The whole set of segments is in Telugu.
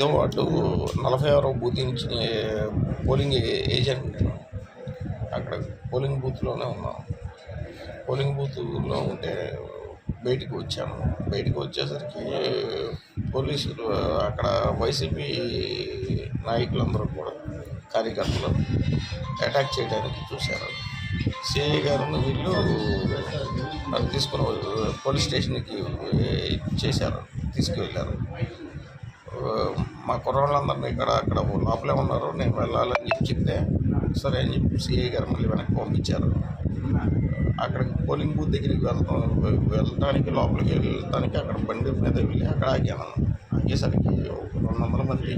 ఐదో వార్డు నలభై ఆరో బూత్ నుంచి పోలింగ్ ఏ- ఏజెంట్ అక్కడ పోలింగ్ బూత్లోనే ఉన్నాం. పోలింగ్ బూత్లో ఉంటే బయటికి వచ్చాను బయటికి వచ్చేసరికి పోలీసులు అక్కడ వైసీపీ నాయకులందరూ కూడా కార్యకర్తలు అటాక్ చేయడానికి చూశారు. సిఐ గారు వీళ్ళు తీసుకుని పోలీస్ స్టేషన్కి చేశారు తీసుకువెళ్ళారు. మా కుర్రోళ్ళందరినీ ఇక్కడ అక్కడ లోపలే ఉన్నారు. నేను వెళ్ళాలని చెప్పి చెప్తే సరే అని చెప్పి సిఐ గారు మళ్ళీ వెనక్కి పంపించారు. అక్కడికి పోలింగ్ బూత్ దగ్గరికి వెళ్తాం వెళ్ళటానికి లోపలికి వెళ్ళటానికి అక్కడ బండి మీద వెళ్ళి అక్కడ ఆగాను. ఆగేసరికి ఒక రెండు వందల మంది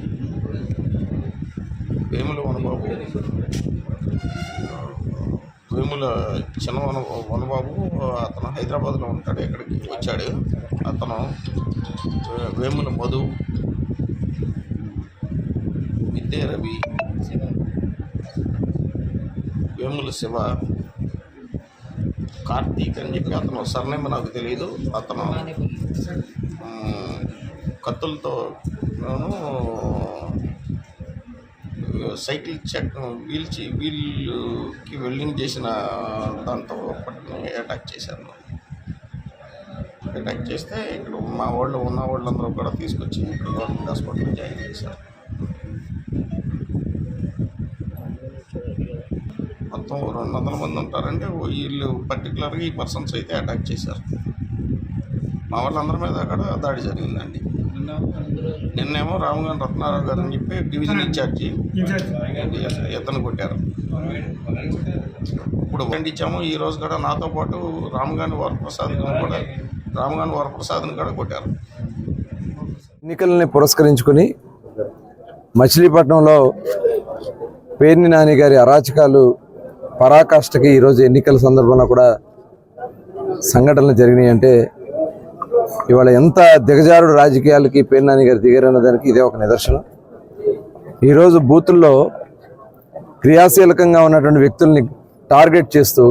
వేముల వనబాబు వేముల చిన్న వన వనబాబు అతను హైదరాబాద్లో ఉంటాడు ఇక్కడికి వచ్చాడు. అతను వేముల మధు విద్య రవి వేముల శివ కార్తీక్ అని చెప్పి అతను సర్నేమ్ నాకు తెలియదు అతను కత్తులతో నేను సైకిల్ చెక్ వీల్చి వీల్కి వెల్డింగ్ చేసిన దాంతో పట్టుకుని అటాక్ చేశాను అటాక్ చేస్తే ఇక్కడ మా వాళ్ళు ఉన్న వాళ్ళందరూ కూడా తీసుకొచ్చి ఇక్కడ గవర్నమెంట్ హాస్పిటల్ జాయిన్ చేశారు. మొత్తం రెండు వందల మంది ఉంటారంటే వీళ్ళు పర్టికులర్గా ఈ పర్సన్స్ అయితే అటాక్ చేశారు. మా వాళ్ళందరి మీద అక్కడ దాడి జరిగిందండి. నిన్నేమో రామగారి రత్నారావు గారు అని చెప్పి డివిజన్ ఇన్ఛార్జి ఎత్తను కొట్టారు. ఇప్పుడు ఇచ్చాము ఈ రోజు కూడా నాతో పాటు రామగాని వరప్రసాద్ కూడా రామగాని వరప్రసాద్ని కూడా కొట్టారు. ఎన్నికలని పురస్కరించుకుని మచిలీపట్నంలో పేర్ని నాని గారి అరాచకాలు పరాకాష్ఠకి ఈరోజు ఎన్నికల సందర్భంలో కూడా సంఘటనలు జరిగినాయి అంటే ఇవాళ ఎంత దిగజారుడు రాజకీయాలకి పేర్నాని గారు దిగారన్న దానికి ఇదే ఒక నిదర్శనం. ఈరోజు బూతుల్లో క్రియాశీలకంగా ఉన్నటువంటి వ్యక్తుల్ని టార్గెట్ చేస్తూ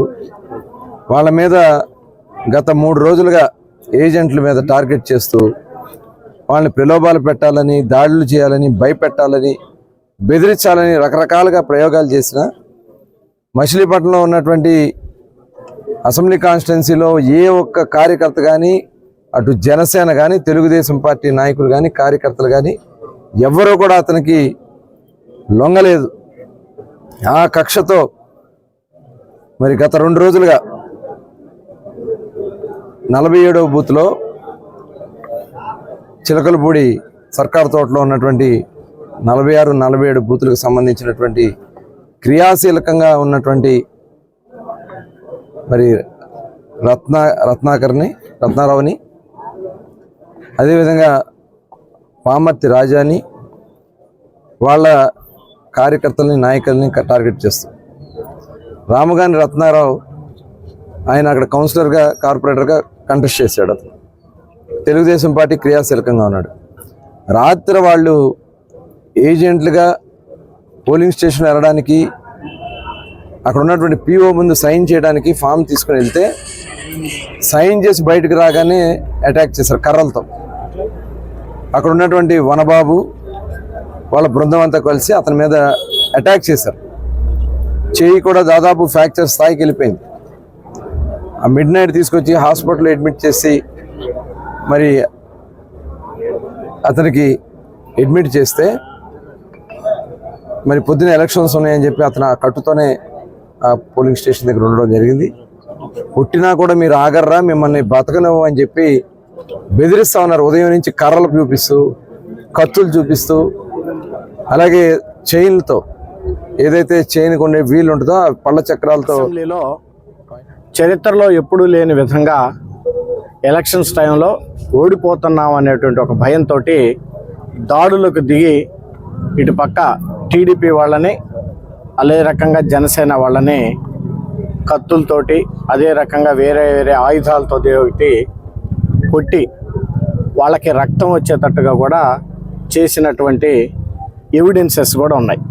వాళ్ళ మీద గత మూడు రోజులుగా ఏజెంట్ల మీద టార్గెట్ చేస్తూ వాళ్ళని ప్రలోభాలు పెట్టాలని దాడులు చేయాలని భయపెట్టాలని బెదిరించాలని రకరకాలుగా ప్రయోగాలు చేసిన మచిలీపట్నంలో ఉన్నటువంటి అసెంబ్లీ కాన్స్టిట్యున్సీలో ఏ ఒక్క కార్యకర్త కానీ అటు జనసేన కానీ తెలుగుదేశం పార్టీ నాయకులు కానీ కార్యకర్తలు కానీ ఎవ్వరూ కూడా అతనికి లొంగలేదు. ఆ కక్షతో మరి గత రెండు రోజులుగా నలభై ఏడవ బూత్లో చిలకలపూడి సర్కార్ తోటలో ఉన్నటువంటి నలభై ఆరు నలభై ఏడు బూతులకు సంబంధించినటువంటి క్రియాశీలకంగా ఉన్నటువంటి మరి రత్న రత్నాకర్ని రత్నారావుని అదేవిధంగా పామర్తి రాజాని వాళ్ళ కార్యకర్తల్ని నాయకుల్ని టార్గెట్ చేస్తాం. రామగాని రత్నారావు ఆయన అక్కడ కౌన్సిలర్గా కార్పొరేటర్గా కంటెస్ట్ చేశాడు అతను. తెలుగుదేశం పార్టీ క్రియాశీలకంగా ఉన్నాడు. రాత్రి వాళ్ళు ఏజెంట్లుగా పోలింగ్ స్టేషన్ వెళ్ళడానికి అక్కడ ఉన్నటువంటి పిఓ ముందు సైన్ చేయడానికి ఫామ్ తీసుకుని వెళ్తే సైన్ చేసి బయటకు రాగానే అటాక్ చేశారు కర్రలతో. అక్కడ ఉన్నటువంటి వనబాబు వాళ్ళ బృందం అంతా కలిసి అతని మీద అటాక్ చేశారు. చేయి కూడా దాదాపు ఫ్రాక్చర్ స్థాయికి వెళ్ళిపోయింది. ఆ మిడ్ నైట్ తీసుకొచ్చి హాస్పిటల్లో అడ్మిట్ చేసి మరి అతనికి అడ్మిట్ చేస్తే మరి పొద్దున ఎలక్షన్స్ ఉన్నాయని చెప్పి అతను ఆ కట్టుతోనే ఆ పోలింగ్ స్టేషన్ దగ్గర ఉండడం జరిగింది. పుట్టినా కూడా మీరు ఆగర్రా మిమ్మల్ని బతకనివ్వు అని చెప్పి బెదిరిస్తా ఉన్నారు. ఉదయం నుంచి కర్రలు చూపిస్తూ కత్తులు చూపిస్తూ అలాగే చైన్లతో ఏదైతే చైన్ ఉండే వీలు ఉంటుందో ఆ పళ్ళ చక్రాలతో చరిత్రలో ఎప్పుడూ లేని విధంగా ఎలక్షన్స్ టైంలో ఓడిపోతున్నాం అనేటువంటి ఒక భయంతో దాడులకు దిగి ఇటు పక్క టీడీపీ వాళ్ళని అదే రకంగా జనసేన వాళ్ళని కత్తులతోటి అదే రకంగా వేరే వేరే ఆయుధాలతో ఒకటి కొట్టి వాళ్ళకి రక్తం వచ్చేటట్టుగా కూడా చేసినటువంటి ఎవిడెన్సెస్ కూడా ఉన్నాయి.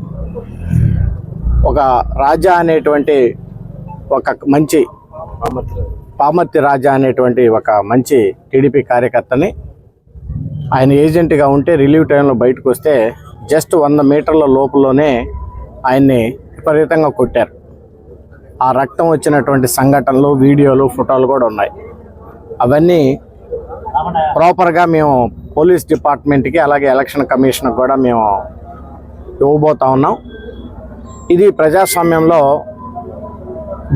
ఒక రాజా అనేటువంటి ఒక మంచి పామర్తి రాజా అనేటువంటి ఒక మంచి టీడీపీ కార్యకర్తని ఆయన ఏజెంట్గా ఉంటే రిలీవ్ టైంలో బయటకు వస్తే జస్ట్ వంద మీటర్ల లోపలనే ఆయన్ని విపరీతంగా కొట్టారు. ఆ రక్తం వచ్చినటువంటి సంఘటనలు వీడియోలు ఫోటోలు కూడా ఉన్నాయి. అవన్నీ ప్రాపర్గా మేము పోలీస్ డిపార్ట్మెంట్కి అలాగే ఎలక్షన్ కమిషన్కి కూడా మేము ఇవ్వబోతా ఉన్నాం. ఇది ప్రజాస్వామ్యంలో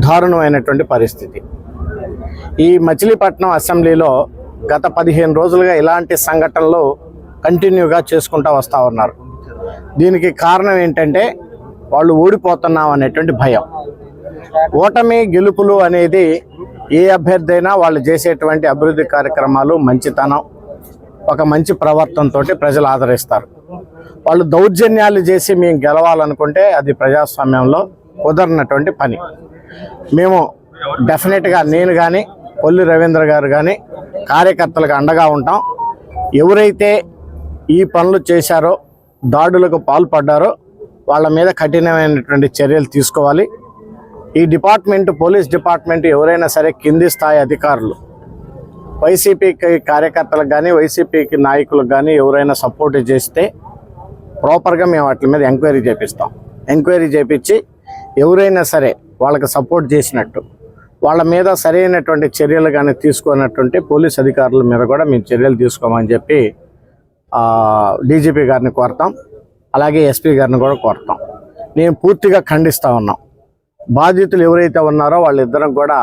దారుణమైనటువంటి పరిస్థితి. ఈ మచిలీపట్నం అసెంబ్లీలో గత పదిహేను రోజులుగా ఇలాంటి సంఘటనలు కంటిన్యూగా చేసుకుంటూ వస్తూ ఉన్నారు. దీనికి కారణం ఏంటంటే వాళ్ళు ఓడిపోతున్నాం అనేటువంటి భయం. ఓటమి గెలుపులు అనేది ఏ అభ్యర్థి అయినా వాళ్ళు చేసేటువంటి అభివృద్ధి కార్యక్రమాలు మంచితనం ఒక మంచి ప్రవర్తనతో ప్రజలు ఆదరిస్తారు. వాళ్ళు దౌర్జన్యాలు చేసి మేము గెలవాలనుకుంటే అది ప్రజాస్వామ్యంలో కుదరినటువంటి పని. మేము డెఫినెట్గా నేను కానీ కొల్లి రవీంద్ర గారు కానీ కార్యకర్తలకు అండగా ఉంటాం. ఎవరైతే ఈ పనులు చేశారో దాడులకు పాల్పడ్డారో వాళ్ళ మీద కఠినమైనటువంటి చర్యలు తీసుకోవాలి. ఈ డిపార్ట్మెంట్ పోలీస్ డిపార్ట్మెంట్ ఎవరైనా సరే కింది స్థాయి అధికారులు వైసీపీకి కార్యకర్తలకు కానీ వైసీపీకి నాయకులకు కానీ ఎవరైనా సపోర్ట్ చేస్తే ప్రాపర్గా మేము వాటి మీద ఎంక్వైరీ చేపిస్తాం. ఎంక్వైరీ చేపించి ఎవరైనా సరే వాళ్ళకి సపోర్ట్ చేసినట్టు వాళ్ళ మీద సరైనటువంటి చర్యలు కానీ తీసుకున్నటువంటి పోలీస్ అధికారుల మీద కూడా మేము చర్యలు తీసుకోమని చెప్పి డీజీపీ గారిని కోరతాం అలాగే ఎస్పీ గారిని కూడా కోరతాం. నేను పూర్తిగా ఖండిస్తా ఉన్నాం. బాధితులు ఎవరైతే ఉన్నారో వాళ్ళిద్దరం కూడా